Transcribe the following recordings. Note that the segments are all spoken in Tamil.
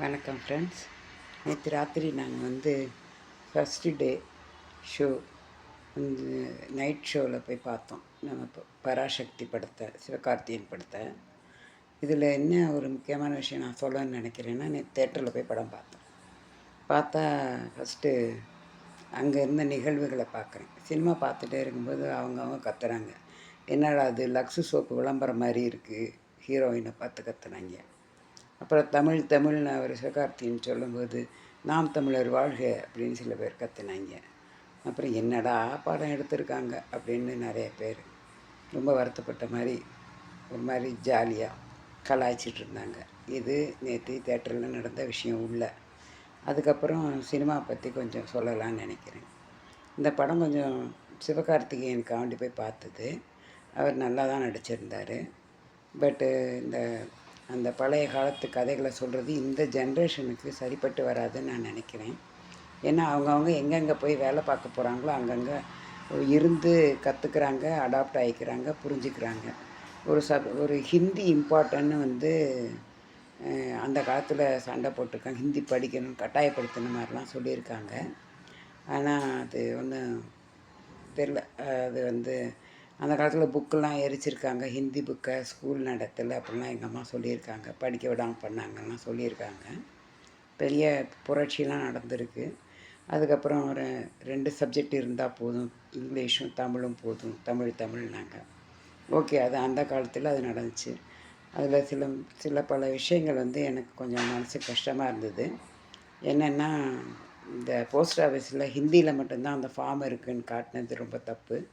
வணக்கம் ஃப்ரெண்ட்ஸ் நேற்று ராத்திரி நாங்கள் வந்து ஃபஸ்ட்டு டே ஷோ வந்து நைட் ஷோவில் போய் பார்த்தோம். நம்ம பராசக்தி படத்தை சிவகார்த்தியன் படத்தை. இதில் என்ன ஒரு முக்கியமான விஷயம் நான் சொல்லணும்னு நினைக்கிறேன்னா நேற்று தேட்டரில் போய் படம் பார்த்தோம். பார்த்தா ஃபஸ்ட்டு அங்கே இருந்த நிகழ்வுகளை பார்க்குறேன். சினிமா பார்த்துட்டே இருக்கும்போது அவங்க அவங்க கத்துறாங்க. என்னடா அது லக்ஸு சோப்பு விளம்பரம் மாதிரி இருக்குது ஹீரோயினை பார்த்து கத்துனாங்க. அப்புறம் தமிழ் தமிழ்னு அவர் சிவகார்த்தின்னு சொல்லும்போது நாம் தமிழர் வாழ்க அப்படின்னு சில பேர் கத்துனாங்க. அப்புறம் என்னடா படம் எடுத்திருக்காங்க அப்படின்னு நிறைய பேர் ரொம்ப வருத்தப்பட்ட மாதிரி ஒரு மாதிரி ஜாலியாக கலாய்ச்சிட்டு இருந்தாங்க. இது நேற்று தேட்டரில் நடந்த விஷயம் உள்ள. அதுக்கப்புறம் சினிமா பற்றி கொஞ்சம் சொல்லலாம்னு நினைக்கிறேன். இந்த படம் கொஞ்சம் சிவகார்த்திகேயனுக்காண்டி போய் பார்த்தது. அவர் நல்லா தான் நடிச்சிருந்தார். பட்டு இந்த அந்த பழைய காலத்து கதைகளை சொல்கிறது இந்த ஜென்ரேஷனுக்கு சரிப்பட்டு வராதுன்னு நான் நினைக்கிறேன். ஏன்னா அவங்கவுங்க எங்கெங்கே போய் வேலை பார்க்க போகிறாங்களோ அங்கங்கே இருந்து கற்றுக்குறாங்க அடாப்ட் ஆகிக்கிறாங்க புரிஞ்சுக்கிறாங்க. ஒரு சப் ஒரு ஹிந்தி இம்பார்ட்டன்னு வந்து அந்த காலத்தில் சண்டை போட்டிருக்காங்க. ஹிந்தி படிக்கணும் கட்டாயப்படுத்தின மாதிரிலாம் சொல்லியிருக்காங்க. ஆனால் அது ஒன்றும் தெரில அது வந்து அந்த காலத்தில் புக்கெல்லாம் எரிச்சிருக்காங்க. ஹிந்தி புக்கை ஸ்கூல் நடத்தல அப்படிலாம் எங்கள் அம்மா சொல்லியிருக்காங்க. படிக்க விடாமல் பண்ணாங்கலாம் சொல்லியிருக்காங்க. பெரிய புரட்சிலாம் நடந்திருக்கு. அதுக்கப்புறம் ஒரு ரெண்டு சப்ஜெக்ட் இருந்தால் போதும். இங்கிலீஷும் தமிழும் போதும். தமிழ் தமிழ்னாங்க. ஓகே அது அந்த காலத்தில் அது நடந்துச்சு. அதில் சில சில பல விஷயங்கள் வந்து எனக்கு கொஞ்சம் மனசு கஷ்டமாக இருந்தது. என்னென்னா இந்த போஸ்ட் ஆஃபீஸில் ஹிந்தியில் மட்டும்தான் அந்த ஃபார்ம் இருக்குதுன்னு காட்டினது ரொம்ப தப்பு.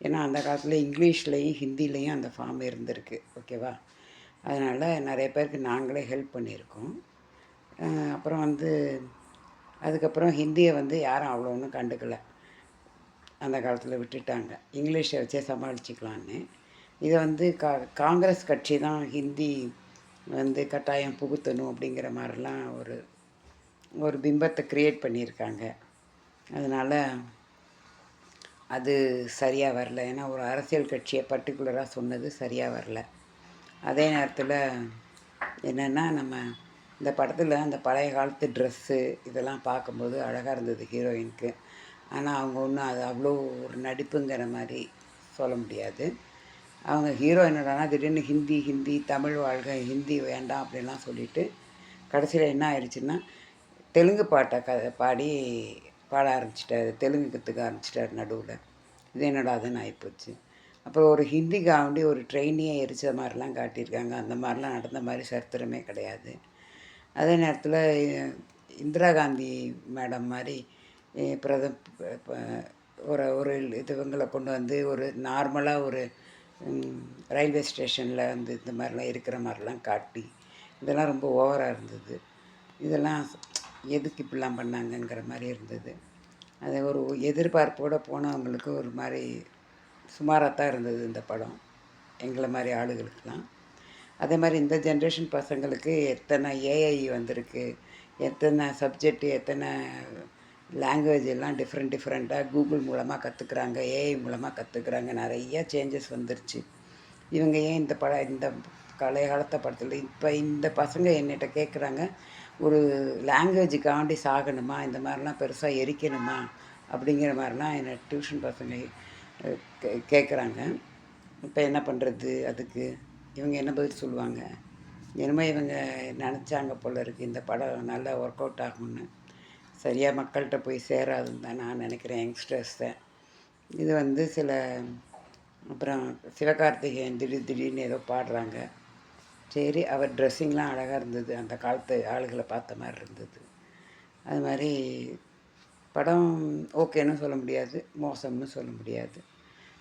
ஏன்னா அந்த காலத்தில் இங்கிலீஷ்லேயும் ஹிந்திலேயும் அந்த ஃபார்ம் இருந்திருக்கு. ஓகேவா அதனால் நிறைய பேருக்கு நாங்களே ஹெல்ப் பண்ணியிருக்கோம். அப்புறம் வந்து அதுக்கப்புறம் ஹிந்தியை வந்து யாரும் அவ்வளோ ஒன்றும் கண்டுக்கலை. அந்த காலத்தில் விட்டுட்டாங்க. இங்கிலீஷை வச்சே சமாளிச்சுக்கலான்னு. இதை வந்து கா காங்கிரஸ் கட்சி தான் ஹிந்தி வந்து கட்டாயம் புகுத்தணும் அப்படிங்கிற மாதிரிலாம் ஒரு ஒரு பிம்பத்தை க்ரியேட் பண்ணியிருக்காங்க. அதனால் அது சரியாக வரல. ஏன்னா ஒரு அரசியல் கட்சியை பர்டிகுலராக சொன்னது சரியாக வரல. அதே நேரத்தில் என்னென்னா நம்ம இந்த படத்தில் அந்த பழைய காலத்து ட்ரெஸ்ஸு இதெல்லாம் பார்க்கும்போது அழகாக இருந்தது ஹீரோயினுக்கு ஆனால் அவங்க ஒன்றும் அது அவ்வளோ ஒரு நடிப்புங்கிற மாதிரி சொல்ல முடியாது. அவங்க ஹீரோயினடானா திடீர்னு ஹிந்தி ஹிந்தி தமிழ் வாழ்க ஹிந்தி வேண்டாம் அப்படின்லாம் சொல்லிவிட்டு கடைசியில் என்ன ஆயிடுச்சுன்னா தெலுங்கு பாட்டை க பாடி பாட ஆரம்பிச்சிட்டாரு தெலுங்கு கற்றுக்க ஆரம்பிச்சிட்டாரு நடுவில். இது என்னடா அதுன்னு ஆகிப்போச்சு அப்புறம் ஒரு ஹிந்திக்காண்டி ஒரு ட்ரெயினியை எரிச்ச மாதிரிலாம் காட்டியிருக்காங்க. அந்த மாதிரிலாம் நடந்த மாதிரி சரித்திரமே கிடையாது. அதே நேரத்தில் இந்திரா காந்தி மேடம் மாதிரி பிரதம் ஒரு ஒரு இதுவங்களை கொண்டு வந்து ஒரு நார்மலாக ஒரு ரயில்வே ஸ்டேஷனில் வந்து இந்த மாதிரிலாம் இருக்கிற மாதிரிலாம் காட்டி இதெல்லாம் ரொம்ப ஓவராக இருந்தது. இதெல்லாம் எதுக்கு இப்படிலாம் பண்ணாங்கங்கிற மாதிரி இருந்தது. அது ஒரு எதிர்பார்ப்போடு போனவங்களுக்கு ஒரு மாதிரி சுமாராக தான் இருந்தது இந்த படம் எங்களை மாதிரி ஆளுகளுக்கெல்லாம். அதே மாதிரி இந்த ஜென்ரேஷன் பசங்களுக்கு எத்தனை ஏஐ வந்திருக்கு எத்தனை சப்ஜெக்ட் எத்தனை லாங்குவேஜ் எல்லாம் டிஃப்ரெண்ட் டிஃப்ரெண்ட்டாக கூகுள் மூலமாக கற்றுக்குறாங்க ஏஐ மூலமாக கற்றுக்குறாங்க நிறையா சேஞ்சஸ் வந்துருச்சு. இவங்க ஏன் இந்த பட இந்த பழைய காலத்தை படத்தில் இப்போ இந்த பசங்க என்னிட்ட கேட்குறாங்க ஒரு லாங்குவேஜுக்காண்டி சாகணுமா? இந்த மாதிரிலாம் பெருசாக எரிக்கணுமா? அப்படிங்கிற மாதிரிலாம் என்னை டியூஷன் பசங்க கே- கேட்குறாங்க இப்போ என்ன பண்ணுறது அதுக்கு? இவங்க என்ன பதில் சொல்லுவாங்க? இனிமேல் இவங்க நினச்சாங்க போல் இருக்குது இந்த படம் நல்லா ஒர்க் அவுட் ஆகும்னு. சரியாக மக்கள்கிட்ட போய் சேராதுன்னு தான் நான் நினைக்கிறேன் யங்ஸ்டர்ஸை இது வந்து சில அப்புறம் சிவகார்த்திகேயன் திடீர் திடீர்னு ஏதோ பாடுறாங்க. சரி அவர் ட்ரெஸ்ஸிங்லாம் அழகாக இருந்தது. அந்த காலத்து ஆளுகளை பார்த்த மாதிரி இருந்தது. அது மாதிரி படம் ஓகேன்னு சொல்ல முடியாது மோசம்னு சொல்ல முடியாது.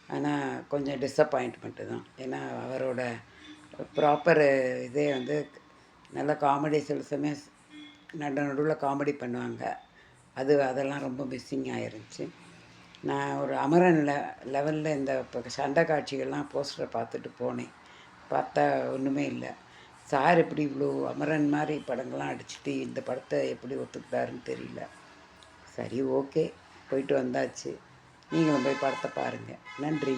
ஆனால் கொஞ்சம் டிஸப்பாயின்ட்மெண்ட்டு தான். ஏன்னா அவரோட ப்ராப்பர் இதே வந்து நல்ல காமெடி சில சமயம் நடு நடுவில் காமெடி பண்ணுவாங்க. அது அதெல்லாம் ரொம்ப மிஸ்ஸிங் ஆயிருந்துச்சு நான் ஒரு அமரன் லெ லெவலில் இந்த இப்போ சண்டை காட்சிகள்லாம் போஸ்டரை பார்த்துட்டு போனேன். பார்த்தா ஒன்றுமே இல்லை. சார் எப்படி இவ்வளோ அமரன் மாதிரி படங்கள்லாம் அடிச்சுட்டு இந்த படத்தை எப்படி ஒத்துக்கிட்டாருன்னு தெரியல. சரி ஓகே. போயிட்டு வந்தாச்சு. நீங்களும் போய் படத்தை பாருங்கள் நன்றி.